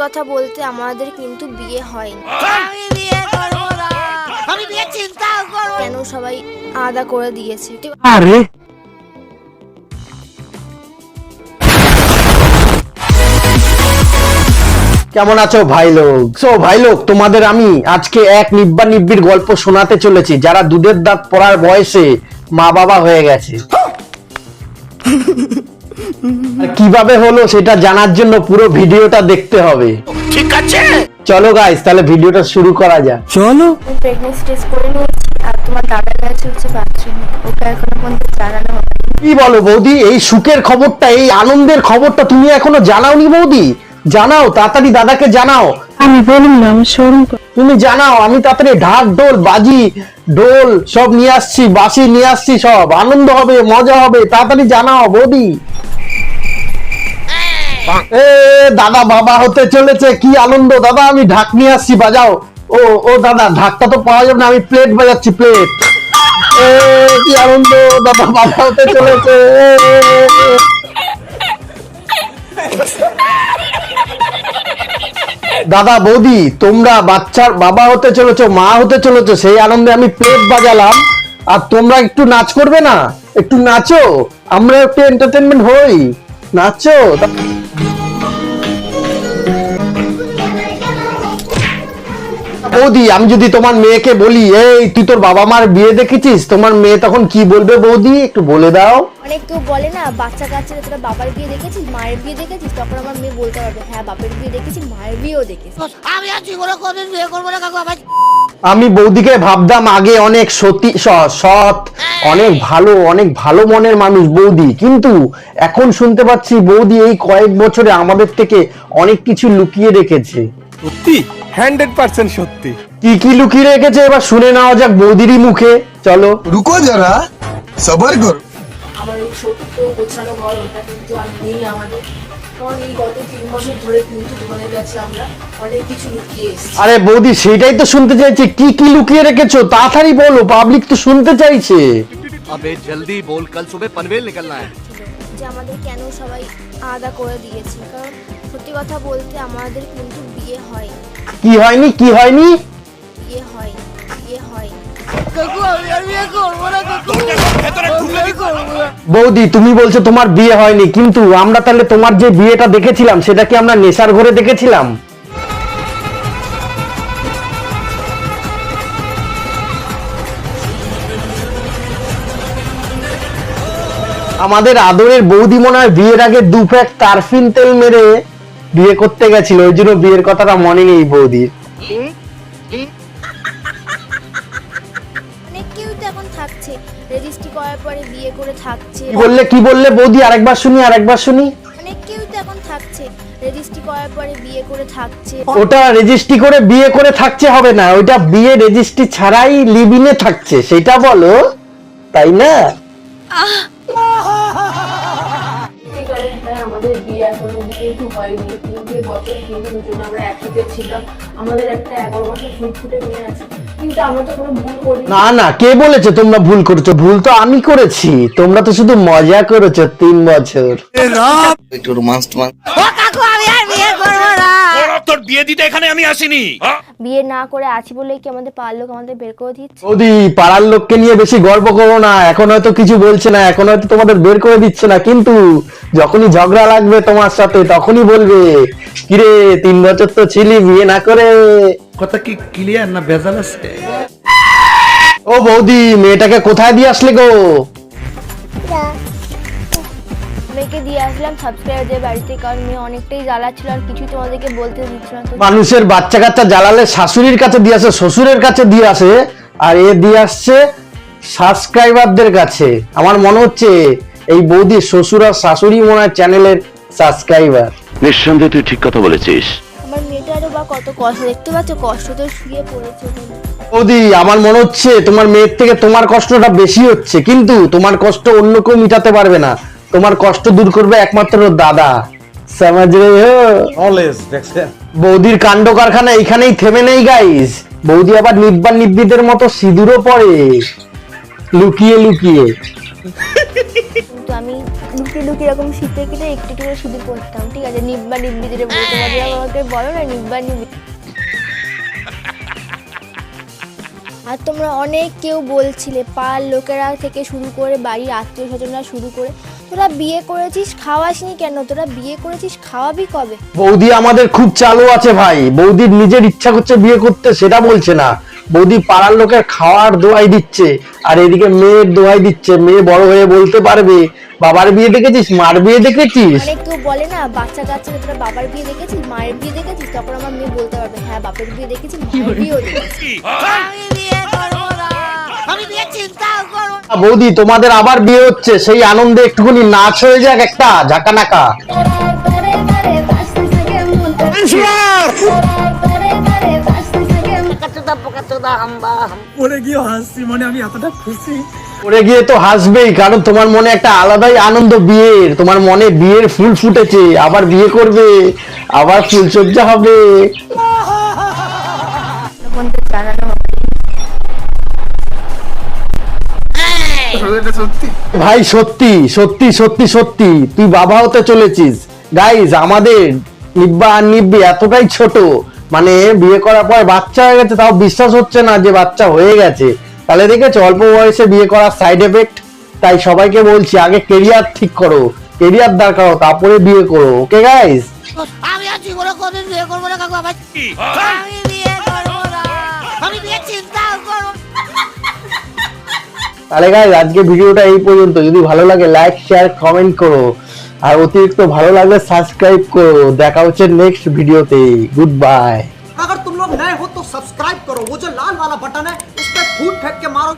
কথা বলতে আমাদের কিন্তু বিয়ে হয়নি। আমি বিয়ে করব না। আমি বিয়ে চিন্তাও করব কেন সবাই আলাদা করে দিয়েছে? আরে! কেমন আছো ভাই লোক সো ভাই লোক তোমাদের আমি আজকে এক নিব্বা নিব্বির গল্প শোনাতে চলেছি যারা দুধের দাঁত পড়ার বয়সে মা বাবা হয়ে গেছে। কীভাবে হলো সেটা জানার জন্য পুরো ভিডিওটা দেখতে হবে। ঠিক আছে। চলো গাইস তাহলে ভিডিওটা শুরু করা যাক। আমি প্রেগনেন্সি টেস্ট করে নিয়েছি আর তোমার দাদার কাছে হচ্ছে বাথরুমে ওকে এখনও পর্যন্ত জানানো হবে কি বলো বৌদি এই সুখের খবরটা এই আনন্দের খবরটা তুমি এখনও জানাওনি বৌদি? জানাও তাড়াতাড়ি দাদাকে জানাও। আমি বলুন না আমি শোরুম তুমি জানাও আমি তাড়াতাড়ি ঢাক ঢোল বাজি ঢোল, সব নিয়ে আসছি বাসি নিয়ে আসছি সব। আনন্দ হবে, মজা হবে, তাড়াতাড়ি জানাও, বৌদি। এ, দাদা বাবা হতে চলেছে, কি আনন্দ। দাদা, আমি ঢাক নিয়ে আসছি, বাজাও। ও ও দাদা, ঢাকটা তো পাওয়া যাবে না, আমি প্লেট বাজাচ্ছি, প্লেট। এ, কি আনন্দ, দাদা বাবা হতে চলেছে। দাদা বৌদি, তোমরা বাচ্চার বাবা হতে চলেছ, মা হতে চলেছো, সেই আনন্দে আমি প্লেট বাজালাম। আর তোমরা একটু নাচ করবে না? একটু নাচো। আমরা একটু এন্টারটেনমেন্ট হই। নাচো। বৌদি আমি যদি তোমার মেয়েকে বলি এই তুই তোর বাবা মার বিয়ে দেখেছিস? তোমার মেয়ে তখন কি বলবে বৌদি? একটু বলে দাও। অনেক কেউ বলে না বাচ্চা কাচ্চারা তোরা বাবার বিয়ে দেখেছিস মায়ের বিয়ে দেখেছিস তখন আমার মেয়ে বলতে পারবে হ্যাঁ বাপের বিয়ে দেখেছি মায়ের বিয়েও দেখেছি আমি আর জীবনে কোনদিন বিয়ে করব না কাকু আমার আমি বৌদিকে ভাবতাম আগে অনেক সতী সৎ অনেক ভালো অনেক ভালো মনের মানুষ বৌদি। কিন্তু এখন শুনতে পাচ্ছি বৌদি এই কয়েক বছরে আমাদের থেকে অনেক কিছু লুকিয়ে রেখেছে। সত্যি? হান্ড্রেড পার্সেন্ট সত্যি। কি কি লুকিয়ে রেখেছে এবার শুনে নেওয়া যাক বৌদিরই মুখে। চলো। রুকো যারা সবার ঘর। আরে বৌদি সেটাই তো শুনতে চাইছে। কি কি লুকিয়ে রেখেছো? তাড়াতাড়ি বলো পাবলিক তো শুনতে চাইছে। আবে জলদি বল কাল সুবে পনভেল নিকলনা হ্যায়। যে আমাদের কেন সবাই আদা করে দিয়েছে? কারণ সত্যি কথা বলতে আমাদের কিন্তু বিয়ে হয়নি। কি হয়নি? কি হয়নি? বিয়ে হয়নি বিয়ে হয়নি। কাকু আমি আর বিয়ে করব না কাকু। আমি বিয়ে করব না। বৌদি তুমি বলছো তোমার বিয়ে হয়নি কিন্তু আমরা তাহলে তোমার যে বিয়েটা দেখেছিলাম সেটা কি আমরা নেশার ঘরে দেখেছিলাম? আমাদের আদরের বৌদি মনে হয় বিয়ের আগে দু প্যাক তারফিন তেল মেরে বিয়ে করতে গেছিল ওই জন্য বিয়ের কথাটা মনে নেই বৌদির। অনেক কেউ তো এখন থাকছে। রেজিস্ট্রি করার পরে বিয়ে করে থাকছে। কি বললে কি বললে বৌদি? আরেকবার শুনি আরেকবার শুনি। অনেক কেউ তো এখন থাকছে। রেজিস্ট্রি করার পরে বিয়ে করে থাকছে। ওটা রেজিস্ট্রি করে বিয়ে করে থাকছে হবে না ওইটা বিয়ে রেজিস্ট্রি ছাড়াই লিভিনে থাকছে সেটা বলো তাই না? আমাদের বিয়ে এখনও কিন্তু হয়নি। কিন্তু এই বছর কিন্তু দুজন আমরা একসাথে ছিলাম। আমাদের একটা এগারো বছর ফুটফুটে মেয়ে আছে। কিন্তু আমরা তো কোনো ভুল করি না না কে বলেছে তোমরা ভুল করেছ? ভুল তো আমি করেছি। তোমরা তো শুধু মজা করেছ তিন বছর। একটু রোমান্স টোমান্স ও কাকু আমি আর বিয়ে করব না। তোর বিয়ে দিতে এখানে আমি আসিনি। বিয়ে না করে আছি বলেই কি আমাদের পাড়ার লোক আমাদের বের করে দিচ্ছে? ওদি পাড়ার লোককে নিয়ে বেশি গর্ব করো না। এখন হয়তো কিছু বলছে না এখন হয়তো তোমাদের বের করে দিচ্ছে না। কিন্তু যখনই ঝগড়া লাগবে তোমার সাথে তখনই বলবে কিরে তিন বছর তো ছিলি বিয়ে না করে। কথা কি ক্লিয়ার না ভেজাল আছে? ও বৌদি মেয়েটাকে কোথায় দিয়ে আসলে গো? মেয়েকে দিয়ে আসলাম। সাবস্ক্রাইবারদের বাড়িতে কারণ মেয়ে অনেকটাই জ্বালা ছিল আর কিছু তোমাদেরকে বলতে দিচ্ছিল না। মানুষের বাচ্চা কাচ্চা জ্বালালে শাশুড়ির কাছে দিয়ে আসে শ্বশুরের কাছে দিয়ে আসে আর এ দিয়ে আসছে সাবস্ক্রাইবারদের কাছে। আমার মনে হচ্ছে এই বৌদি শ্বশুর আর শাশুড়ি মনে হয় চ্যানেলের সাবস্ক্রাইবার। নিঃসন্দেহে তুই ঠিক কথা বলেছিস। আমার মেয়েটারও বা কত কষ্ট দেখতে পাচ্ছ কষ্ট তো শুয়ে পড়েছে বৌদি আমার মনে হচ্ছে তোমার মেয়ের থেকে তোমার কষ্টটা বেশি হচ্ছে কিন্তু তোমার কষ্ট অন্য কেউ মিটাতে পারবে না। তোমার কষ্ট দূর করবে একমাত্র দাদা। সমাজ দেখছেন? বৌদির কাণ্ড কারখানা এখানেই থেমে নেই গাইস বৌদি আবার নিব্বান নিব্বিদের মতো সিঁদুরও পরে। লুকিয়ে লুকিয়ে। কিন্তু আমি লুকিয়ে লুকিয়ে এরকম শীতে কেটে একটু একটু করে সিঁদুর পরতাম ঠিক আছে? নিব্বা নিব্বি যেটা বলতে পারি আমাকে বলো না নিব্বা নিব্বি আর তোমরা অনেক কেউ বলছিলে পাড়ার লোকেরা থেকে শুরু করে বাড়ির আত্মীয় স্বজনরা শুরু করে তোরা বিয়ে করেছিস খাওয়াসনি কেন? তোরা বিয়ে করেছিস খাওয়াবি কবে? বৌদি আমাদের খুব চালু আছে ভাই। বৌদির নিজের ইচ্ছা করছে বিয়ে করতে সেটা বলছে না। বৌদি পাড়ার লোকের খাওয়ার দোয়াই দিচ্ছে আর এদিকে মেয়ের দোয়াই দিচ্ছে। মেয়ে বড় হয়ে বলতে পারবে বাবার বিয়ে দেখেছিস মার বিয়ে দেখেছিস? অনেক কেউ বলে না বাচ্চা কাচ্চা তোরা বাবার বিয়ে দেখেছিস মায়ের বিয়ে দেখেছিস? তখন আমার মেয়ে বলতে পারবে হ্যাঁ বাপের বিয়ে দেখেছি মায়ের বিয়েও দেখেছি বৌদি তোমাদের আবার বিয়ে হচ্ছে সেই আনন্দে একটুখানি নাচ হয়ে যাক একটা ঝাঁকানাকা পড়ে গিয়ে তো হাসবেই কারণ তোমার মনে একটা আলাদাই আনন্দ বিয়ের তোমার মনে বিয়ের ফুল ফুটেছে আবার বিয়ে করবে আবার ফুলসজ্জা হবে। ভাই সত্যি সত্যি সত্যি সত্যি। তুই বাবা হতে চলেছিস। গাইজ আমাদের নিব্বা আর নিব্বি এতটাই ছোট। মানে বিয়ে করার পর বাচ্চা হয়ে গেছে তাও বিশ্বাস হচ্ছে না যে বাচ্চা হয়ে গেছে। তাহলে দেখেছ অল্প বয়সে বিয়ে করার সাইড এফেক্ট তাই সবাইকে বলছি আগে কেরিয়ার ঠিক করো। কেরিয়ার দাঁড় করো তারপরে বিয়ে করো ওকে গাইজ আমি আর জীবনে কোনদিন বিয়ে করব না কাকু আমার আমি বিয়ে করব না। আমি বিয়ে করব তাহলে গাইজ আজকে ভিডিওটা এই পর্যন্ত যদি ভালো লাগে লাইক শেয়ার কমেন্ট করো আর অতিরিক্ত ভালো লাগলে সাবস্ক্রাইব করো দেখা হচ্ছে নেক্সট ভিডিওতে গুড বাই अगर तुम लोग नए हो तो सब्सक्राइब करो वो जो लाल वाला बटन है उस पर फूट फेंक के मारो